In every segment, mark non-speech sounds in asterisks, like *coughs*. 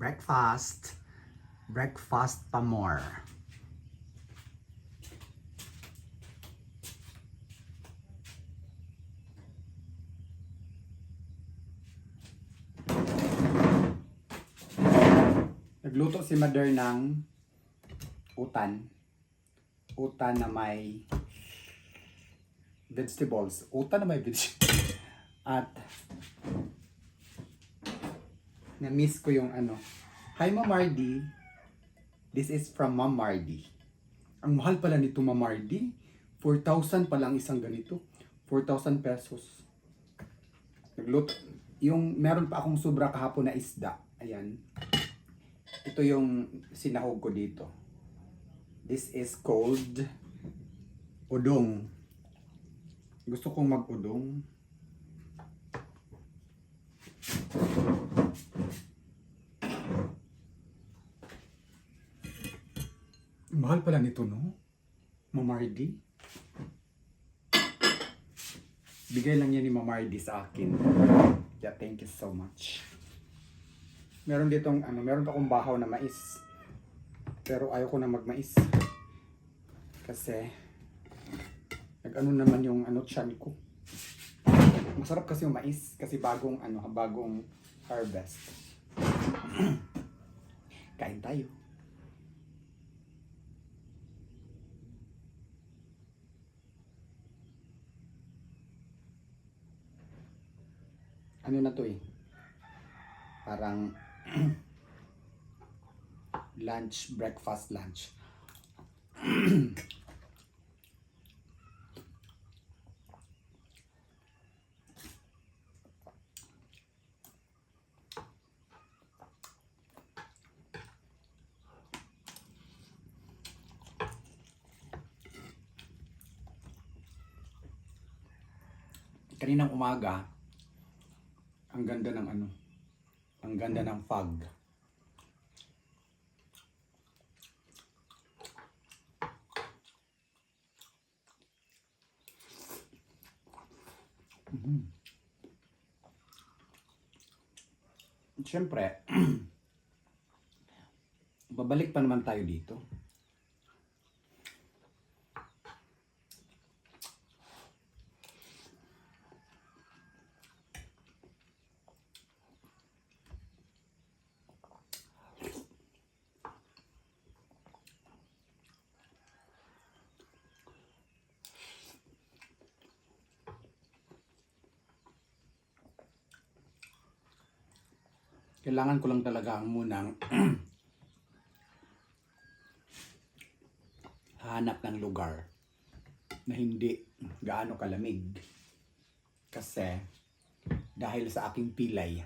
breakfast. Breakfast pa more. Nagluto si Mother ng utan. Utan na may vegetables. Utan na may vegetables. At na-miss ko yung ano. Hi, Ma'am Mardy. This is from Ma'am Mardy. Ang mahal pala nito, Ma'am Mardy. 4,000 pa lang isang ganito. 4,000 pesos. Nagluto. Yung meron pa akong sobra kahapon na isda. Ayan. Ito yung sinahog ko dito. This is called udong. Gusto kong mag-udong. Mahal pala nito, no? Mamardi. Bigay lang yan ni Mamardi sa akin. Yeah, thank you so much. Meron ditong, ano, meron pa akong bahaw na mais. Pero ayaw ko na magmais. Kasi, nag-ano naman yung ano, tiyan ko. Masarap kasi yung mais. Kasi bagong, ano, bagong harvest. *clears throat* Kain tayo. Ano na to eh. Parang *clears throat* lunch, breakfast, lunch. *clears throat* Kaninang umaga, ang ganda ng ano, ang ganda ng fog. Mhm. Siyempre, *clears throat* babalik pa naman tayo dito. Kailangan ko lang talaga ang munang *clears throat* hanap ng lugar na hindi gaano kalamig. Kasi dahil sa aking pilay,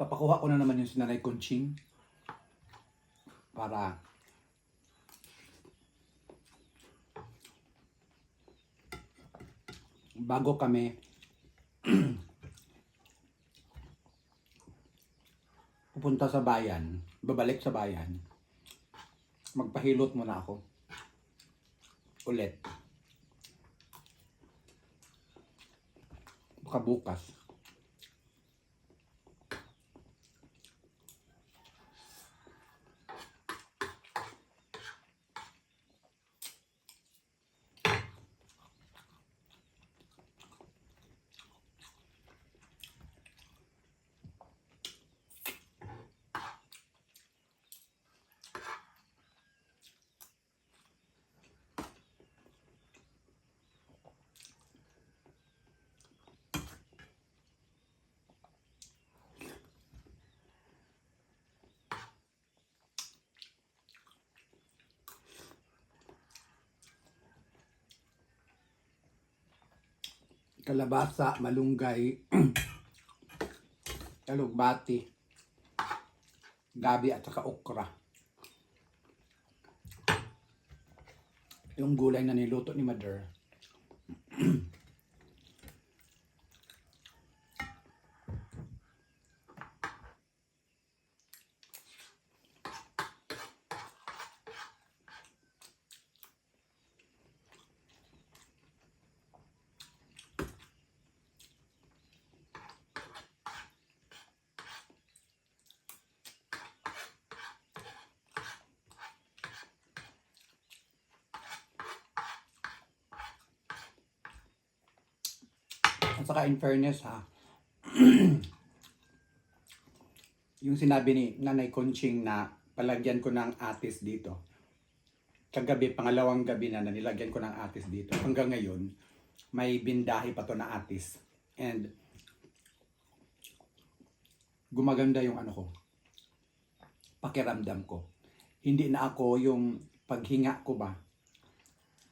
ipapakuha ko na naman yung sinanay Conching para bago kami *clears throat* pupunta sa bayan, babalik sa bayan, magpahilot muna ako. Ulit. Baka bukas. Kalabasa, malunggay, *clears throat* talugbati, gabi at saka okra. Yung gulay na niluto ni Mother. *clears throat* At saka in fairness ha, *clears throat* yung sinabi ni Nanay Conching na palagyan ko ng atis dito. Kagabi, pangalawang gabi na na nilagyan ko ng atis dito. Hanggang ngayon, may bindahi pa to na atis. And gumaganda yung ano ko, pakiramdam ko. Hindi na ako yung paghinga ko ba,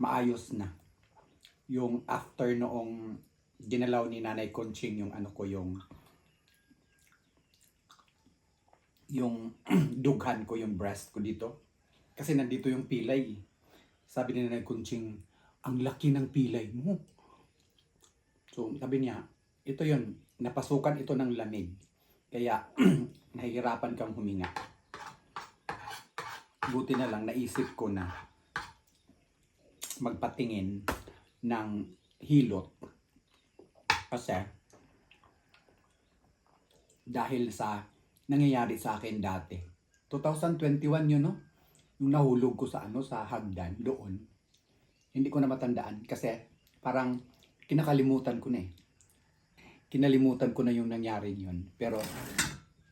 maayos na. Yung after noong ginalaw ni Nanay Conching yung ano ko, yung yung *clears throat* dughan ko, yung breast ko dito. Kasi nandito yung pilay. Sabi ni Nanay Conching, ang laki ng pilay mo. So, sabi niya, ito yun, napasukan ito ng lamig. Kaya, *clears throat* nahihirapan kang huminga. Buti na lang, naisip ko na magpatingin ng hilot. Kasi, dahil sa nangyayari sa akin dati. 2021 yun, no? Yung nahulog ko sa ano, sa hagdan, doon. Hindi ko na matandaan kasi parang kinakalimutan ko na eh. Kinalimutan ko na yung nangyari yun. Pero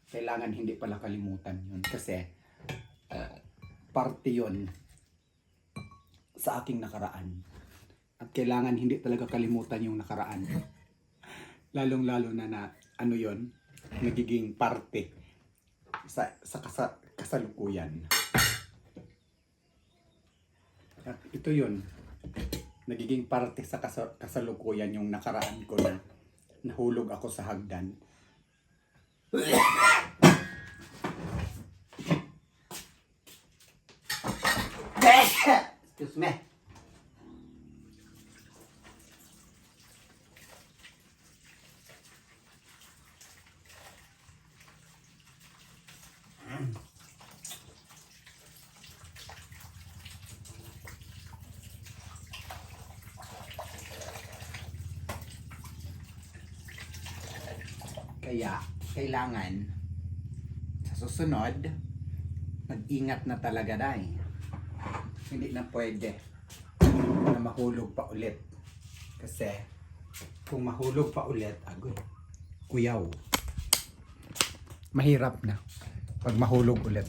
kailangan hindi pala kalimutan yun kasi uh, parte yun sa aking nakaraan. At kailangan hindi talaga kalimutan yung nakaraan. Lalong-lalo na na ano yon nagiging parte sa, sa kasa, kasalukuyan. At ito yun, nagiging parte sa kasa, kasalukuyan yung nakaraan ko na nahulog ako sa hagdan. *coughs* Excuse me. Kaya, kailangan sa susunod, mag-ingat na talaga dahil hindi na pwede na mahulog pa ulit. Kasi, kung mahulog pa ulit, agoy, kuyaw. Mahirap na pag mahulog ulit.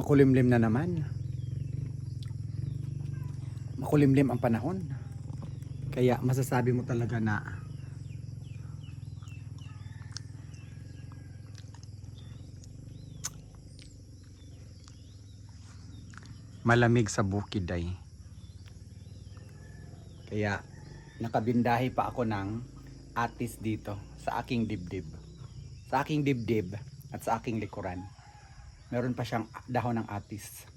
Makulimlim na naman. Makulimlim ang panahon. Kaya masasabi mo talaga na malamig sa bukid ay. Kaya nakabindahi pa ako ng atis dito sa aking dibdib. Sa aking dibdib at sa aking likuran. Meron pa siyang dahon ng atis.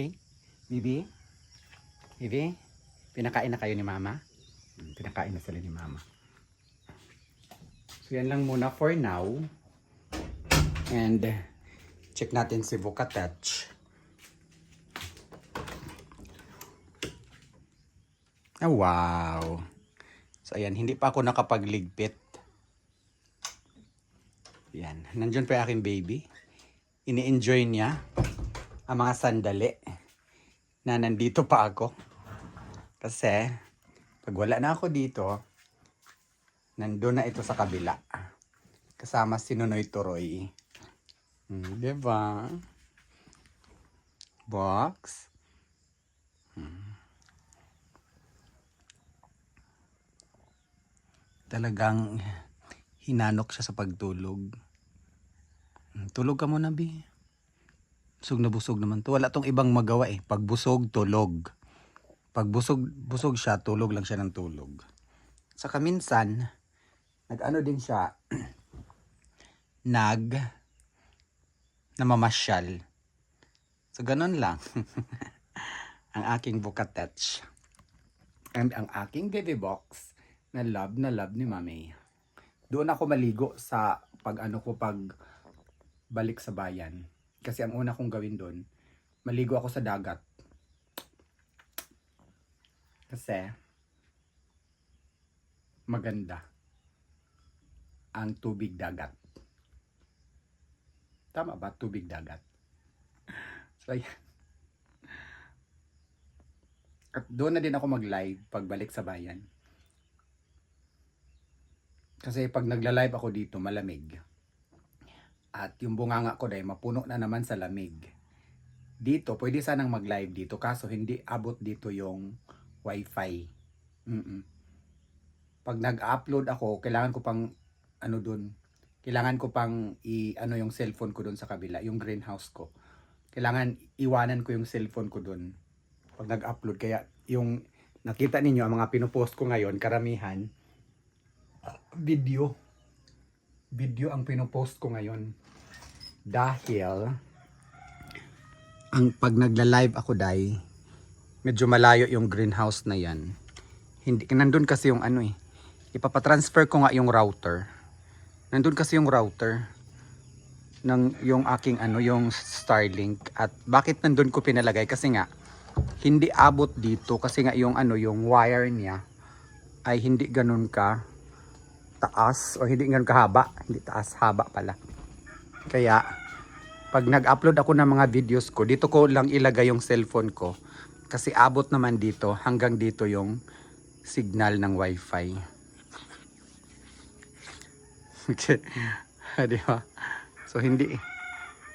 Okay? Bibi? Bibi? Pinakain na kayo ni Mama? Hmm, Pinakain na sila ni Mama. So yan lang muna for now. And check natin si Vocatouch. Ah, wow. So ayan, hindi pa ako nakapagligpit. Yan, nandiyan pa yung aking baby. Ini-enjoy niya ang mga sandali na nandito pa ako. Kasi, pag wala na ako dito, nandun na ito sa kabila. Kasama si Nonoy Turoy. Hmm, diba? Box. Hmm. Talagang hinanok siya sa pagtulog. Hmm, Tulog ka muna, Bi. Busog na busog naman to. Wala tong ibang magawa eh. Pag busog, tulog. Pag busog, busog siya, tulog lang siya ng tulog. Saka minsan, nag-ano din siya, *clears throat* nag, namamasyal. So, ganun lang. *laughs* ang aking Vocatouch. And ang aking baby box na love na love ni Mami. Doon ako maligo sa pag ano ko pag balik sa bayan. Kasi ang una kong gawin doon, maligo ako sa dagat. Kasi maganda ang tubig dagat. Tama ba? Tubig dagat. *laughs* So, ayan. At doon na din ako mag-live pagbalik sa bayan. Kasi pag nagla-live ako dito, malamig. At yung bunganga ko dahil mapuno na naman sa lamig. Dito, pwede sanang mag-live dito kaso hindi abot dito yung wifi. Mm-mm. Pag nag-upload ako, kailangan ko pang ano dun, kailangan ko pang i ano yung cellphone ko dun sa kabila, yung greenhouse ko. Kailangan iwanan ko yung cellphone ko dun pag nag-upload kaya yung nakita ninyo ang mga pinopost ko ngayon karamihan video video ang pinopost ko ngayon. Dahil ang pag nagla-live ako dai medyo malayo yung greenhouse na yan. Hindi nandun kasi yung ano eh ipapatransfer ko nga yung router. Nandun kasi yung router ng yung aking ano yung Starlink. At bakit nandun ko pinalagay? Kasi nga hindi abot dito. Kasi nga yung ano yung wire niya ay hindi ganun ka taas o hindi ganun kahaba. Hindi taas haba pala. Kaya pag nag-upload ako ng mga videos ko dito ko lang ilagay yung cellphone ko. Kasi abot naman dito hanggang dito yung signal ng wifi. *laughs* Okay. *laughs* Di ba? So hindi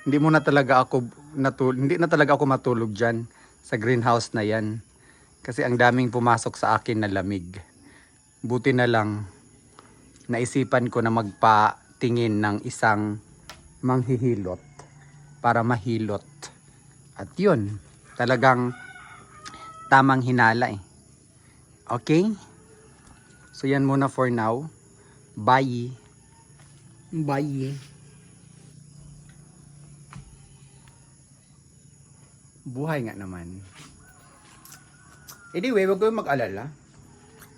hindi mo na talaga ako natul hindi na talaga ako matulog diyan sa greenhouse na yan. Kasi ang daming pumasok sa akin na lamig. Buti na lang, naisipan ko na magpatingin ng isang manghihilot para mahilot. At yun, talagang tamang hinala eh. Okay? So yan muna for now. Bye. Bye. buhay nga naman. Anyway, wag kayong mag-alala.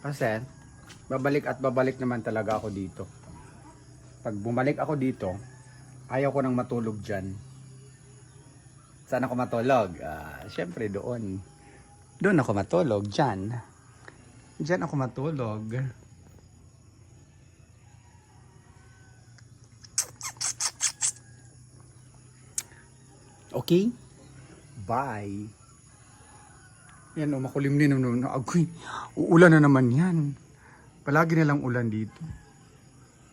Kasi, babalik at babalik naman talaga ako dito. Pag bumalik ako dito, ayaw ko nang matulog dyan. Saan ako matulog? Ah, Siyempre doon. Doon ako matulog, dyan. Dyan ako matulog. Okay? Bye. Yan o, makulim din naman. Agoy, uulan na naman yan. Palagi na lang ulan dito.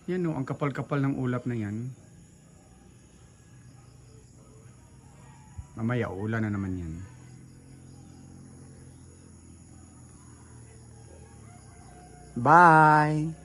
Yan o, ang kapal-kapal ng ulap na yan. Mamaya, uulan na naman yan. Bye!